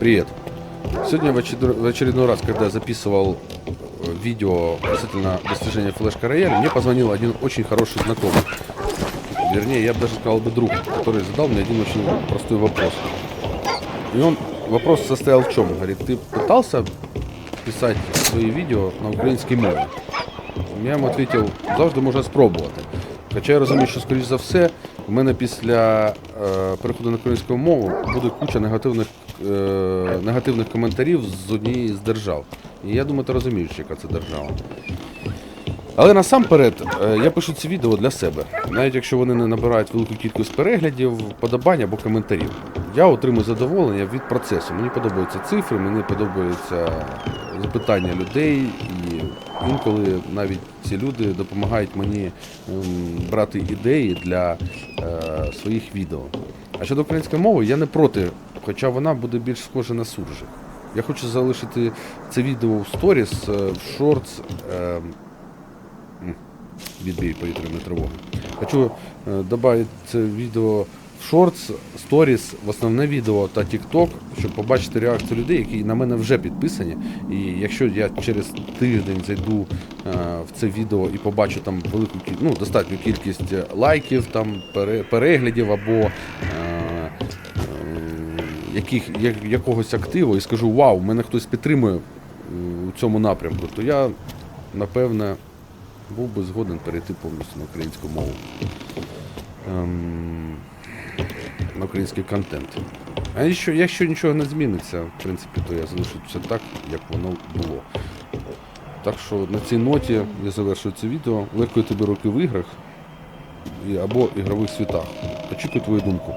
Привет. Сегодня в очер- в очередной раз, когда я записывал э, видео касательно достижения флешка рояля, мне позвонил один очень хороший знакомый. Вернее, я бы даже сказал бы друг, который задал мне один очень простой вопрос. И он, вопрос состоял в чем? Говорит, ты пытался писать свои видео на українській мові? Я йому відповів, завжди можна спробувати. Хоча я розумію, що, скоріш за все, в мене після е, переходу на українську мову буде куча негативних, е, негативних коментарів з однієї з держав. І я думаю, ти розумієш, яка це держава. Але насамперед е, я пишу ці відео для себе, навіть якщо вони не набирають велику кількість переглядів, подобань або коментарів. Я отримую задоволення від процесу. Мені подобаються цифри, мені подобаються запитання людей, інколи навіть ці люди допомагають мені ем, брати ідеї для е, своїх відео. А щодо української мови, я не проти, хоча вона буде більш схожа на суржик. Я хочу залишити це відео в сторіс, е, в шортс. Е, відбій повітряної тривоги. Хочу е, додати це відео шортс, сторіс, в основне відео та TikTok, щоб побачити реакцію людей, які на мене вже підписані. І якщо я через тиждень зайду е, в це відео і побачу там велику ну, достатню кількість е, лайків, там переглядів або е, яких, як, якогось активу і скажу, вау, мене хтось підтримує у цьому напрямку, то я напевне був би згоден перейти повністю на українську мову. Ем, на український контент. А якщо, якщо нічого не зміниться, в принципі, то я залишу все так, як воно було. Так що на цій ноті я завершую це відео. Легкої тобі роки в іграх або ігрових світах. Очікую твою думку.